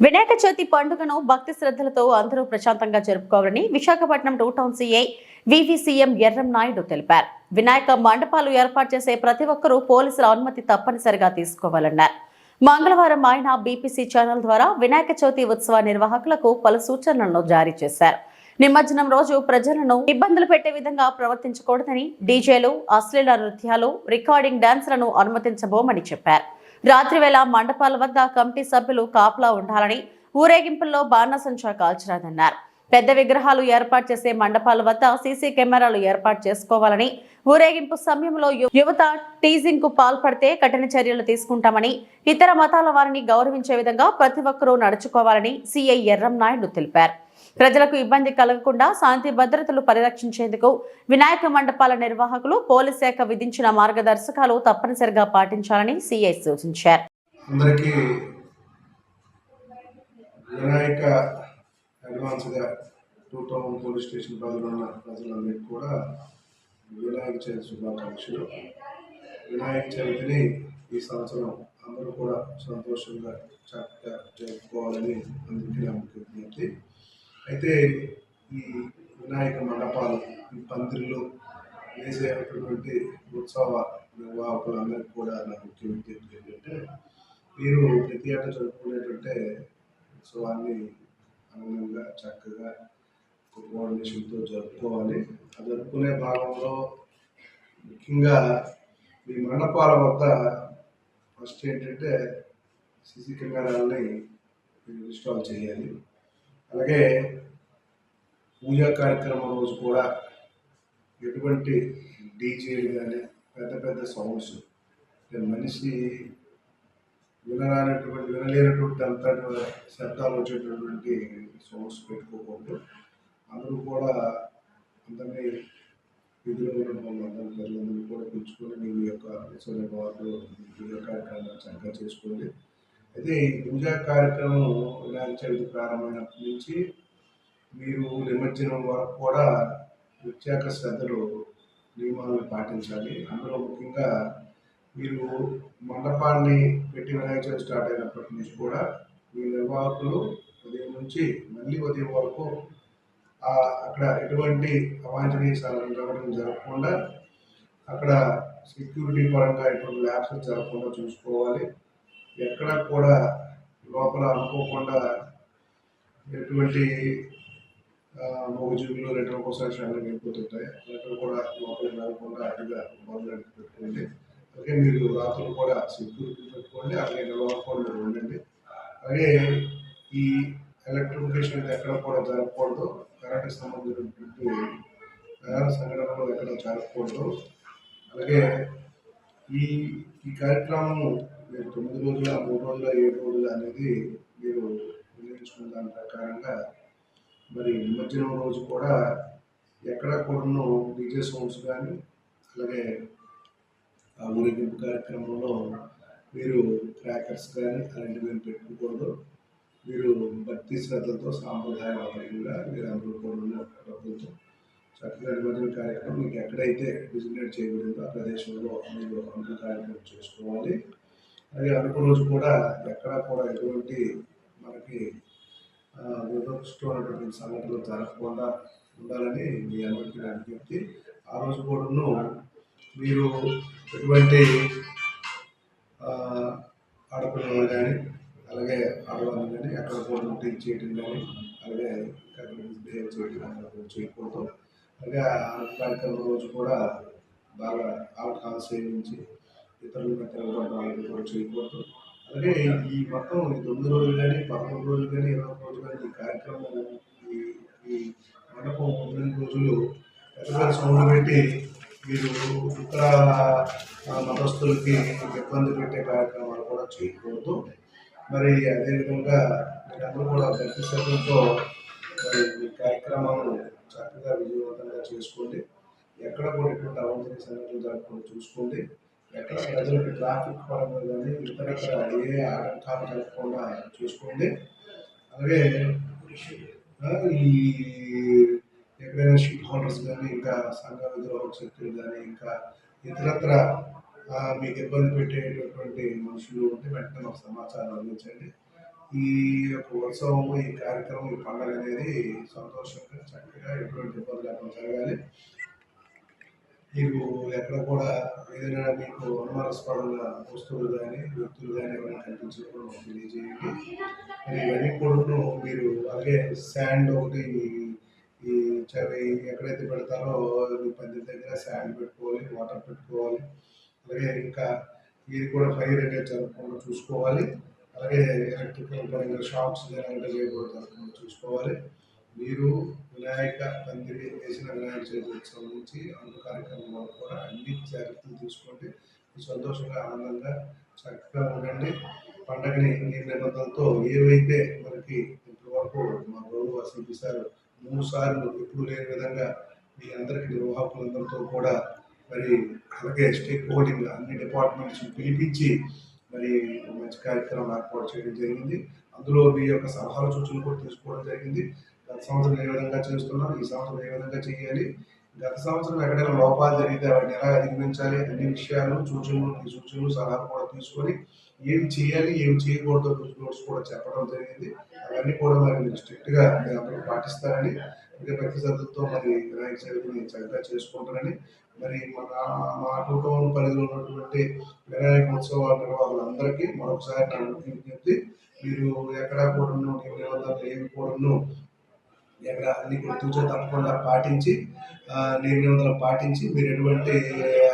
వినాయక చవితి పండుగను భక్తి శ్రద్ధలతో అందరూ ప్రశాంతంగా జరుపుకోవాలని విశాఖపట్నం టూ టౌన్ సిఐ వివిసీఎం ఎర్రం నాయుడు తెలిపారు. వినాయక మండపాలు ఏర్పాటు చేసే ప్రతి ఒక్కరూ పోలీసుల అనుమతి తప్పనిసరిగా తీసుకోవాలన్నారు. మంగళవారం ఆయన బీపీసీ ఛానల్ ద్వారా వినాయక చవితి ఉత్సవ నిర్వాహకులకు పలు సూచనలను జారీ చేశారు. నిమజ్జనం రోజు ప్రజలను ఇబ్బందులు పెట్టే విధంగా ప్రవర్తించకూడదని డీజేలు అశ్లీల నృత్యాలు రికార్డింగ్ డాన్స్లను అనుమతించబోమని చెప్పారు. రాత్రివేళ మండపాల వద్ద కమిటీ సభ్యులు కాపలా ఉండాలని ఊరేగింపుల్లో బాణసంచా కాల్చరాదన్నారు. పెద్ద విగ్రహాలు ఏర్పాటు చేసే మండపాల వద్ద సీసీ కెమెరాలు ఏర్పాటు చేసుకోవాలని ఊరేగింపు సమయంలో యువత టీజింగ్కు పాల్పడితే కఠిన చర్యలు తీసుకుంటామని ఇతర మతాల వారిని గౌరవించే విధంగా ప్రతి ఒక్కరూ నడుచుకోవాలని సీఐ ఎర్రం నాయుడు తెలిపారు. ప్రజలకు ఇబ్బంది కలగకుండా శాంతి భద్రతలు పరిరక్షించేందుకు వినాయక మండపాల నిర్వాహకులు పోలీస్ శాఖ విధించిన మార్గదర్శకాలు తప్పనిసరిగా పాటించాలని సిఐ సూచించారు. వినాయక అడ్వాన్స్గా టూ టౌన్ పోలీస్ స్టేషన్ పరిధిలో ప్రజలందరికీ కూడా వినాయక చవితి శుభాకాంక్షలు. వినాయక చవితిని ఈ సంవత్సరం అందరూ కూడా సంతోషంగా చక్కగా జరుపుకోవాలని అందరికీ నా విజ్ఞప్తి. అయితే ఈ వినాయక మండపాలు ఈ పందిరిలో వేసేటటువంటి ఉత్సవ నిర్వాహకులందరికీ కూడా నా ముఖ్య విజ్ఞప్తి ఏంటంటే మీరు ప్రతి ఏటా జరుపుకునేటంటే ఉత్సవాన్ని ఆనందంగా చక్కగా కోఆర్డినేషన్తో జరుపుకోవాలి. ఆ జరుపుకునే భాగంలో ముఖ్యంగా మీ మండపాల వద్ద ఫస్ట్ ఏంటంటే సీసీ కెమెరాలని ఇన్స్టాల్ చేయాలి. అలాగే పూజా కార్యక్రమం రోజు కూడా ఎటువంటి డీజేలు కానీ పెద్ద పెద్ద సౌండ్స్ మనిషి వినరానటువంటి వినలేనటువంటి అంత శబ్దాలు వచ్చేటటువంటి సౌండ్స్ పెట్టుకోకూడదు. అందరూ కూడా అందరినీ విధులు అందరి ప్రజలందరూ కూడా పిలుచుకొని మీ యొక్క ఉత్సవ వారు పూజా కార్యక్రమాలు చక్కగా చేసుకోండి. అయితే ఈ పూజా కార్యక్రమం వినాయక చవితి ప్రారంభమైనప్పటి నుంచి మీరు నిమజ్జనం వరకు కూడా ప్రత్యేక శ్రద్ధలు నియమాలను పాటించాలి. అందులో ముఖ్యంగా మీరు మండపాన్ని పెట్టి వినాయక చవితి స్టార్ట్ అయినప్పటి నుంచి కూడా మీ నిర్వాహకులు ఉదయం నుంచి మళ్ళీ ఉదయం వరకు అక్కడ ఎటువంటి అవాంఛనీయ రావడం జరగకుండా అక్కడ సెక్యూరిటీ పరంగా ఎటువంటి ల్యాబ్స్ జరగకుండా చూసుకోవాలి. ఎక్కడ కూడా లోపల అనుకోకుండా ఎటువంటి మోగజీవులు రెండు ఒకసారి శాంతి వెళ్ళిపోతుంటాయి. అక్కడ కూడా లోపలికి రాకుండా అటుగా మొదలు పెట్టుకోండి. అలాగే మీరు రాత్రులు కూడా సెక్యూరిటీ పెట్టుకోండి. అలాగే నిలవకుండా ఉండండి. అలాగే ఈ ఎలక్ట్రిఫికేషన్ ఎక్కడ కూడా జరగకూడదు. కరెంటు సంబంధించినటువంటి సంఘటనలు ఎక్కడ జరగకూడదు. అలాగే ఈ ఈ కార్యక్రమము మీరు తొమ్మిది రోజుల మూడు రోజుల ఏడు రోజులు అనేది మీరు నిర్ణయించుకున్న దాని ప్రకారంగా మరి నిమజ్జనం రోజు కూడా ఎక్కడ కూడాను డీజే సౌండ్స్ కానీ అలాగే ఆ ఊరేగింపు కార్యక్రమంలో మీరు క్రాకర్స్ కానీ అలాంటివి ఏం పెట్టుకోకూడదు. మీరు భక్తి శ్రద్ధలతో సాంప్రదాయబద్ధంగా మీరు అందరూ కూడా డబ్బులతో చక్కగా నిమజ్జన కార్యక్రమం మీకు ఎక్కడైతే డిజిగ్నేట్ చేయబడిందో ఆ ప్రదేశంలో మీరు అనుకున్న కార్యక్రమం చేసుకోవాలి. అలాగే అనుకున్న రోజు కూడా ఎక్కడ కూడా ఎటువంటి మనకి వివక్షమైనటువంటి సంఘటనలు జరగకుండా ఉండాలని మీ అందరికీ నా విజ్ఞప్తి. ఆ రోజు కూడాను మీరు ఎటువంటి ఆడపిల్లలు కానీ అలాగే ఆడవాళ్ళు కానీ ఎక్కడ కూడా టీచ్ చేయడం కానీ అలాగే ఎక్కడ బిహేవ్ చేయడం చేయకూడదు. అలాగే ఆ కార్యక్రమం రోజు కూడా బాగా ఆల్కహాల్ సేవించి తిరగడం అలాంటివి కూడా అలాగే ఈ మొత్తం తొమ్మిది రోజులు కానీ పదకొండు రోజులు కానీ ఇరవై రోజులు కానీ ఈ కార్యక్రమం ఈ ఈ మండపం తొమ్మిది రోజులు పెద్దగా సౌండ్ పెట్టి మీరు ఇతర మతస్థులకి ఇబ్బంది పెట్టే కార్యక్రమాలు కూడా చేయకూడదు. మరి అదేవిధంగా మీరందరూ కూడా భక్తి సభ్యులతో మరి ఈ కార్యక్రమాలను చక్కగా విజయవంతంగా చేసుకోండి. ఎక్కడ కూడా ఎటువంటి అవంతరి సంఘటనలు జరగకుండా చూసుకోండి. ఎక్కడ ప్రజలకు ట్రాఫిక్ పరంగా కానీ ఇతరత్ర ఏ ఆటంకాలు జరగకుండా చూసుకోండి. అలాగే ఈ ఎక్కడైనా షీట్ హోల్డర్స్ కానీ ఇంకా సంఘ శక్తులు కానీ ఇంకా ఇతరత్ర మీకు ఇబ్బంది పెట్టేటటువంటి మనుషులు ఉంటే వెంటనే మాకు సమాచారం అందించండి. ఈ యొక్క ఉత్సవం ఈ కార్యక్రమం ఈ పండుగ అనేది సంతోషంగా చక్కగా ఎటువంటి ఇబ్బంది లేకుండా జరగాలి. మీకు ఎక్కడ కూడా ఏదైనా మీకు అనుమానాస్పదంగా వస్తువులు కానీ వ్యక్తులు కానీ ఏమైనా కనిపించినప్పుడు మాకు తెలియజేయండి. మరి ఇవన్నీ కూడా మీరు అలాగే శాండ్ ఒకటి ఈ చవి ఎక్కడైతే పెడతారో మీ పందిరి దగ్గర శాండ్ పెట్టుకోవాలి వాటర్ పెట్టుకోవాలి. అలాగే ఇంకా ఇది కూడా ఫైర్ అనేది జరగకుండా చూసుకోవాలి. అలాగే ఎలక్ట్రికల్ పరంగా షాప్స్ ఎలాంటి చేయకూడదు జరగకుండా చూసుకోవాలి. మీరు వినాయక తండ్రి చేసిన వినాయక చవితికి సంబంధించి అన్ని కార్యక్రమం వరకు కూడా అన్ని జాగ్రత్తలు తీసుకోండి. సంతోషంగా ఆనందంగా చక్కగా ఉండండి. పండగని ఈ ఏవైతే మనకి ఇప్పటివరకు మా గౌరవ సిపి సార్ మూడు సార్లు ఎప్పుడు లేని విధంగా మీ అందరికి నిర్వాహకులందరితో కూడా మరి అలాగే స్టేక్ హోల్డింగ్ అన్ని డిపార్ట్మెంట్స్ పిలిపించి మరి మంచి కార్యక్రమం ఏర్పాటు చేయడం జరిగింది. అందులో మీ యొక్క సలహాల సూచనలు కూడా తీసుకోవడం జరిగింది. సంవత్సరం ఏ విధంగా చేస్తున్నాం ఈ సంవత్సరం ఏ విధంగా చేయాలి గత సంవత్సరం ఎక్కడైనా లోపాలు జరిగితే వాటిని ఎలా అధిగమించాలి అన్ని విషయాలు సూచనలు సూచనలు సలహాలు కూడా తీసుకొని ఏమి చేయాలి ఏమి చేయకూడదు నోట్స్ కూడా చెప్పడం జరిగింది. అవన్నీ కూడా మరి మీరు స్ట్రిక్ట్గా అప్పుడు పాటిస్తారని ఇంకా భక్తి శ్రద్ధలతో మరి వినాయక చవితిని చక్కగా చేసుకుంటారని మరి మన మా కుటుంబం పరిధిలో ఉన్నటువంటి వినాయక ఉత్సవాల నిర్వాహకులందరికీ మరొకసారి నా విజ్ఞప్తి మీరు ఎక్కడా కూడా ఏమి కూడాను ఎక్కడ అన్ని కూడా తూచా తప్పకుండా పాటించి ఆ, నిబంధనలు పాటించి మీరు ఎటువంటి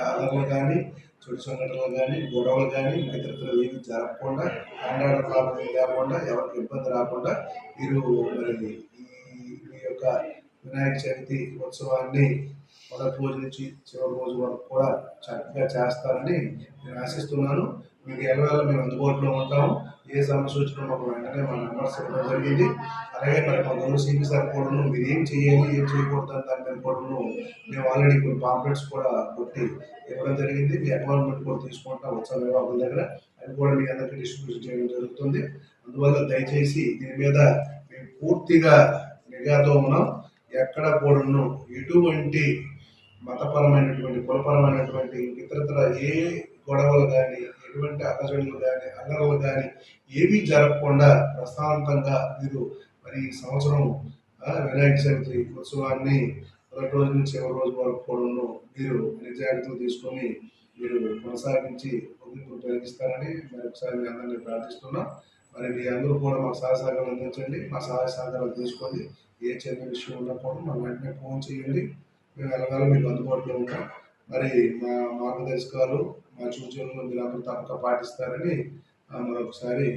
అలర్లు కానీ చెడు సంఘటనలు కానీ గొడవలు కానీ ఇతరత్ర ఏమి జరగకుండా కాండాడ ప్రాబ్లం లేకుండా ఎవరికి ఇబ్బంది రాకుండా మీరు మరి ఈ మీ యొక్క వినాయక చవితి ఉత్సవాన్ని మొదటి రోజు నుంచి చివరి రోజు వరకు కూడా చక్కగా చేస్తారని నేను ఆశిస్తున్నాను. మీకు ఎలవేళ మేము అందుబాటులో ఉంటాము. ఏ సమస్య వచ్చినా మాకు వెంటనే మా నెంబర్స్ ఇవ్వడం జరిగింది. అలాగే మరి మా సీపీ సార్ కూడాను మీరు ఏం చేయాలి ఏం చేయకూడదు అని దాని మీద కూడాను మేము ఆల్రెడీ కొన్ని పాంప్లెట్స్ కూడా కొట్టి ఇవ్వడం జరిగింది. మీ అకౌంట్మెంట్ కూడా తీసుకుంటాం ఉత్సవ విభాగం దగ్గర. అది కూడా మీ అందరికీ డిస్ట్రిబ్యూషన్ చేయడం జరుగుతుంది. అందువల్ల దయచేసి దీని మీద మేము పూర్తిగా నిఘాతో ఉన్నాం. ఎక్కడ కూడాను ఎటువంటి మతపరమైనటువంటి కులపరమైనటువంటి ఇతరత్ర ఏ గొడవలు కానీ ఎటువంటి అలజడులు కానీ అల్లర్లు కానీ ఏమీ జరగకుండా ప్రశాంతంగా మీరు మరి ఈ సంవత్సరం వినాయక చవితి ఉత్సవాన్ని మొదటి రోజు నుంచి చివరి రోజు వరకు కూడా మీరు అన్ని తీసుకొని మీరు కొనసాగించి ముగింపు తొలగిస్తారని మరి ఒకసారి మీ అందరినీ ప్రార్థిస్తున్నాం. మరి మీ అందరూ కూడా మాకు సహాయ సహకారాలు అందించండి. మా సహాయ సహకారాలు తీసుకోండి. ఏ చిన్న విషయం ఉన్నా కూడా మాకు వెంటనే ఫోన్ చేయండి. మేము ఎలాగో మీకు అందుబాటులో ఉంటాం. మరి మా మార్గదర్శకాలు మా సూచనలు మీరు అందరూ పాటిస్తారని మరొకసారి